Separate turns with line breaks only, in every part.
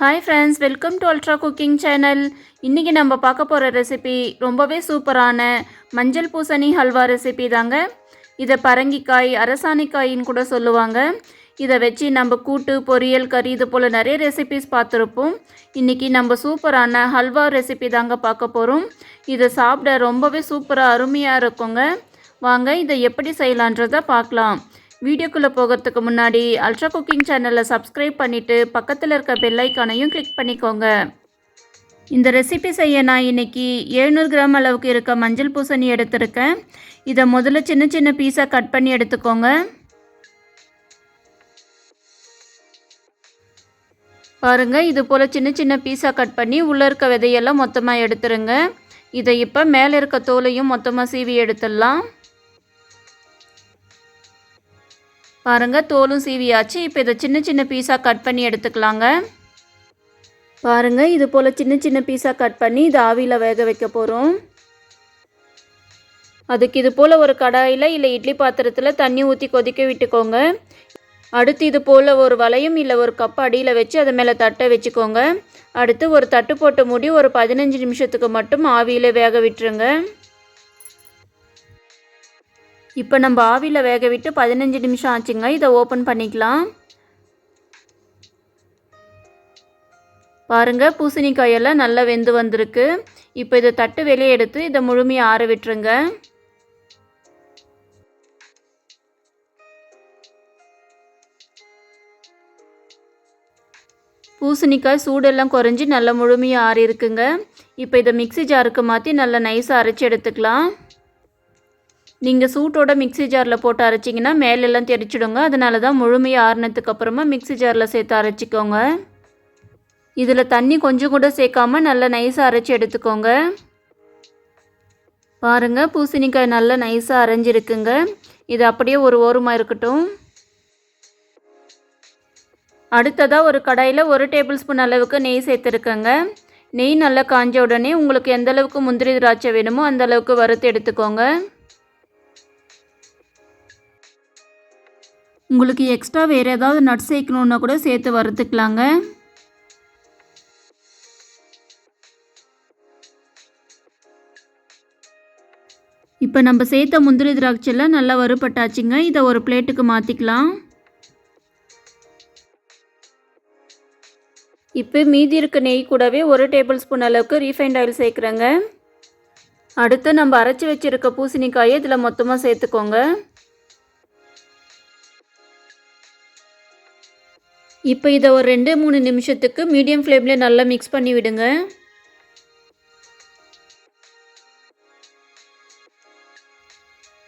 Hi friends welcome to ultra cooking channel இன்றைக்கி நம்ம பார்க்க போகிற ரெசிபி ரொம்பவே சூப்பரான மஞ்சள் பூசணி ஹல்வா ரெசிபி தாங்க. இதை பரங்கிக்காய் அரசாணிக்காயின்னு கூட சொல்லுவாங்க. இதை வச்சு நம்ம கூட்டு பொரியல் கறி இது போல் நிறைய ரெசிபிஸ் பார்த்துருப்போம். இன்றைக்கி நம்ம சூப்பரான ஹல்வா ரெசிபி தாங்க பார்க்க போகிறோம் இதை சாப்பிட ரொம்பவே சூப்பராக அருமையாக இருக்குங்க. வாங்க இதை எப்படி செய்யலான்றதை பார்க்கலாம். வீடியோக்குள்ளே போகிறதுக்கு முன்னாடி அல்ட்ரா குக்கிங் சேனலை சப்ஸ்கிரைப் பண்ணிவிட்டு பக்கத்தில் இருக்க பெல்லைக்கானையும் கிளிக் பண்ணிக்கோங்க. இந்த ரெசிபி செய்ய நான் இன்னைக்கு 700 கிராம் அளவுக்கு இருக்க மஞ்சள் பூசணி எடுத்திருக்கேன். இதை முதல்ல சின்ன சின்ன பீஸாக கட் பண்ணி எடுத்துக்கோங்க. பாருங்கள் இது போல் சின்ன சின்ன பீஸாக கட் பண்ணி உள்ளே இருக்க விதையெல்லாம் மொத்தமாக எடுத்துருங்க. இதை இப்போ மேலே இருக்க தோலையும் மொத்தமாக சீவி எடுத்துடலாம். பாருங்கள் தோலும் சீவியாச்சு. இப்போ இதை சின்ன சின்ன பீஸாக கட் பண்ணி எடுத்துக்கலாங்க. பாருங்கள் இது போல் சின்ன சின்ன பீஸாக கட் பண்ணி இது ஆவியில் வேக வைக்க போகிறோம் அதுக்கு இது போல் ஒரு கடாயில் இல்லை இட்லி பாத்திரத்தில் தண்ணி ஊற்றி கொதிக்க விட்டுக்கோங்க. அடுத்து இது போல் ஒரு வளையம் இல்லை ஒரு கப் அடியில் வச்சு அது மேலே தட்டை வச்சுக்கோங்க. அடுத்து ஒரு தட்டு போட்டு மூடி ஒரு பதினஞ்சு நிமிஷத்துக்கு மட்டும் ஆவியில் வேக விட்டுருங்க. இப்போ நம்ம ஆவியில் வேக விட்டு பதினஞ்சு நிமிஷம் ஆச்சுங்க. இதை ஓப்பன் பண்ணிக்கலாம். பாருங்கள் பூசணிக்காயெல்லாம் நல்லா வெந்து வந்திருக்கு. இப்போ இதை தட்டு வெளியே எடுத்து இதை முழுமையாக ஆற விட்டுருங்க. பூசணிக்காய் சூடெல்லாம் குறைஞ்சி நல்லா முழுமையாக ஆறி இருக்குங்க இப்போ இதை மிக்ஸி ஜாருக்கு மாற்றி நல்லா நைஸாக அரைச்சி எடுத்துக்கலாம். நீங்கள் சூட்டோட மிக்ஸி ஜாரில் போட்டு அரைச்சிங்கன்னா மேலெல்லாம் தெரிச்சிடுங்க. அதனால தான் முழுமையாக ஆறுனதுக்கு அப்புறமா மிக்ஸி ஜாரில் சேர்த்து அரைச்சிக்கோங்க. இதில் தண்ணி கொஞ்சம் கூட சேர்க்காம நல்லா நைஸாக அரைச்சி எடுத்துக்கோங்க. பாருங்கள் பூசணிக்காய் நல்லா நைஸாக அரைஞ்சிருக்குங்க. இது அப்படியே ஒரு ஓரமாக இருக்கட்டும். அடுத்ததாக ஒரு கடாயில் ஒரு டேபிள் ஸ்பூன் அளவுக்கு நெய் சேர்த்துருக்கேங்க. நெய் நல்லா காஞ்ச உடனே உங்களுக்கு எந்த அளவுக்கு முந்திரி திராட்சை வேணுமோ அந்த அளவுக்கு வறுத்து எடுத்துக்கோங்க. உங்களுக்கு எக்ஸ்ட்ரா வேறு ஏதாவது நட்ஸ் சேர்க்கணுன்னா கூட சேர்த்து வறுத்துக்கலாங்க. இப்போ நம்ம சேர்த்த முந்திரி திராட்சைலாம் நல்லா வறுபட்டாச்சுங்க. இதை ஒரு பிளேட்டுக்கு மாற்றிக்கலாம் இப்போ மீதி இருக்க நெய் கூடவே ஒரு டேபிள் ஸ்பூன் அளவுக்கு ரீஃபைண்ட் ஆயில் சேர்க்குறேங்க. அடுத்து நம்ம அரைச்சி வச்சுருக்க பூசணிக்காயை இதில் மொத்தமாக சேர்த்துக்கோங்க. இப்போ இதை ஒரு ரெண்டு மூணு நிமிஷத்துக்கு மீடியம் ஃப்ளேமில் நல்லா மிக்ஸ் பண்ணி விடுங்க.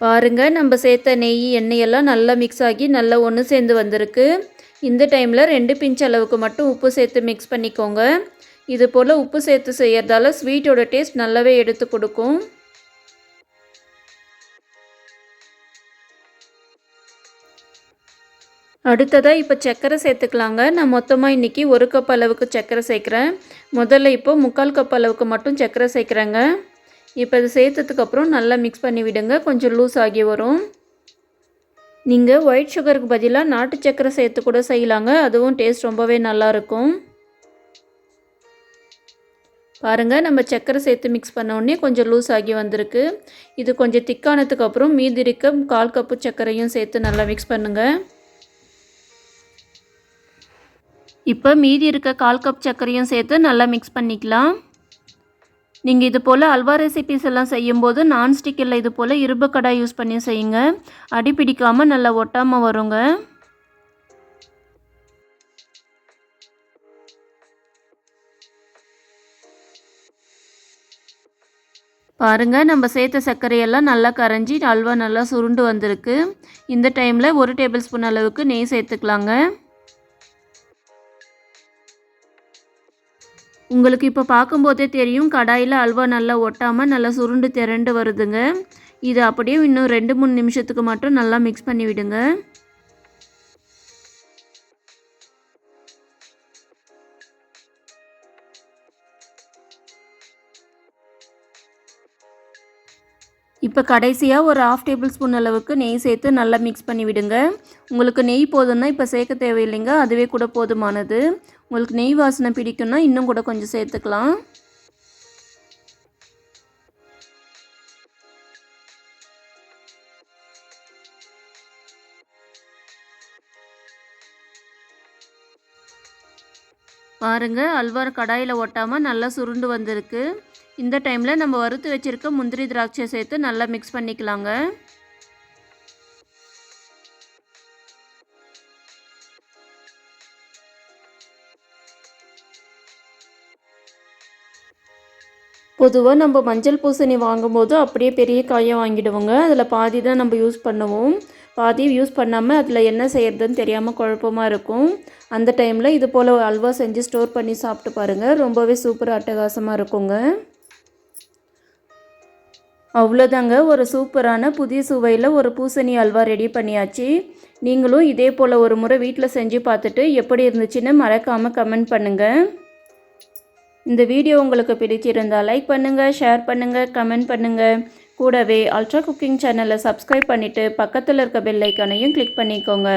பாருங்கள் நம்ம சேர்த்த நெய் எண்ணெயெல்லாம் நல்லா மிக்ஸ் ஆகி நல்லா ஒன்று சேர்ந்து வந்திருக்கு. இந்த டைமில் ரெண்டு பிஞ்ச் அளவுக்கு மட்டும் உப்பு சேர்த்து மிக்ஸ் பண்ணிக்கோங்க. இது போல் உப்பு சேர்த்து செய்கிறதால ஸ்வீட்டோட டேஸ்ட் நல்லாவே எடுத்து கொடுக்கும். அடுத்ததாக இப்போ சர்க்கரை சேர்த்துக்கலாங்க. நான் மொத்தமாக இன்றைக்கி ஒரு கப் அளவுக்கு சர்க்கரை சேர்க்குறேன். முதல்ல இப்போ முக்கால் கப் அளவுக்கு மட்டும் சர்க்கரை சேர்க்குறேங்க. இப்போ இது சேர்த்ததுக்கப்புறம் நல்லா மிக்ஸ் பண்ணி விடுங்க. கொஞ்சம் லூஸ் ஆகி வரும். நீங்கள் ஒயிட் சுகருக்கு பதிலாக நாட்டு சக்கரை சேர்த்து கூட செய்யலாங்க. அதுவும் டேஸ்ட் ரொம்பவே நல்லாயிருக்கும் பாருங்கள் நம்ம சக்கரை சேர்த்து மிக்ஸ் பண்ண உடனே கொஞ்சம் லூஸ் ஆகி வந்திருக்கு. இது கொஞ்சம் திக்கானதுக்கப்புறம் மீதி இருக்க கால் கப்பு சர்க்கரையும் சேர்த்து நல்லா மிக்ஸ் பண்ணுங்கள் இப்போ மீதி இருக்க கால் கப் சர்க்கரையும் சேர்த்து நல்லா மிக்ஸ் பண்ணிக்கலாம். நீங்கள் இது போல் அல்வா ரெசிபிஸ் எல்லாம் செய்யும்போது நான்ஸ்டிக்கில் இது போல் இரும்பு கடாய் யூஸ் பண்ணி செய்யுங்க. அடி பிடிக்காமல் நல்லா ஒட்டாமல் வருங்க. பாருங்கள் நம்ம சேர்த்த சர்க்கரையெல்லாம் நல்லா கரைஞ்சி அல்வா நல்லா சுருண்டு வந்திருக்கு. இந்த டைமில் ஒரு டேபிள் ஸ்பூன் அளவுக்கு நெய் சேர்த்துக்கலாங்க. உங்களுக்கு இப்போ பார்க்கும்போதே தெரியும் கடாயில் அல்வா நல்லா ஒட்டாமல் நல்லா சுருண்டு திரண்டு வருதுங்க. இது அப்படியே இன்னும் ரெண்டு மூணு நிமிஷத்துக்கு மட்டும் நல்லா மிக்ஸ் பண்ணி விடுங்க இப்போ கடைசியாக ஒரு ஆஃப் டேபிள் ஸ்பூன் அளவுக்கு நெய் சேர்த்து நல்லா மிக்ஸ் பண்ணி விடுங்க. உங்களுக்கு நெய் போதும்னா இப்போ சேர்க்க தேவையில்லைங்க அதுவே கூட போதுமானது. உங்களுக்கு நெய் வாசனை பிடிக்கும்னா இன்னும் கூட கொஞ்சம் சேர்த்துக்கலாம். பாருங்கள் அல்வார் கடாயில் ஒட்டாமல் நல்லா சுருண்டு வந்திருக்கு. இந்த டைமில் நம்ம வறுத்து வச்சுருக்க முந்திரி திராட்சை சேர்த்து நல்லா மிக்ஸ் பண்ணிக்கலாங்க. பொதுவாக நம்ம மஞ்சள் பூசணி வாங்கும்போது அப்படியே பெரிய காயை வாங்கிடுவோங்க. அதில் பாதி தான் நம்ம யூஸ் பண்ணுவோம். பாதி யூஸ் பண்ணாமல் அதில் என்ன செய்கிறதுன்னு தெரியாமல் குழப்பமாக இருக்கும். அந்த டைமில் இது போல் அல்வா செஞ்சு ஸ்டோர் பண்ணி சாப்பிட்டு பாருங்கள் ரொம்பவே சூப்பர் அட்டகாசமாக இருக்குங்க. அவ்வளோதாங்க. ஒரு சூப்பரான புதிய சுவையில் ஒரு பூசணி அல்வா ரெடி பண்ணியாச்சு. நீங்களும் இதே போல் ஒரு முறை வீட்டில் செஞ்சு பார்த்துட்டு எப்படி இருந்துச்சுன்னு மறக்காமல் கமெண்ட் பண்ணுங்கள் இந்த வீடியோ உங்களுக்கு பிடிச்சிருந்தால் லைக் பண்ணுங்கள் ஷேர் பண்ணுங்கள் கமெண்ட் பண்ணுங்கள் கூடவே அல்ட்ரா குக்கிங் சேனலை சப்ஸ்கிரைப் பண்ணிவிட்டு பக்கத்தில் இருக்க பெல்லைக்கானையும் கிளிக் பண்ணிக்கோங்க.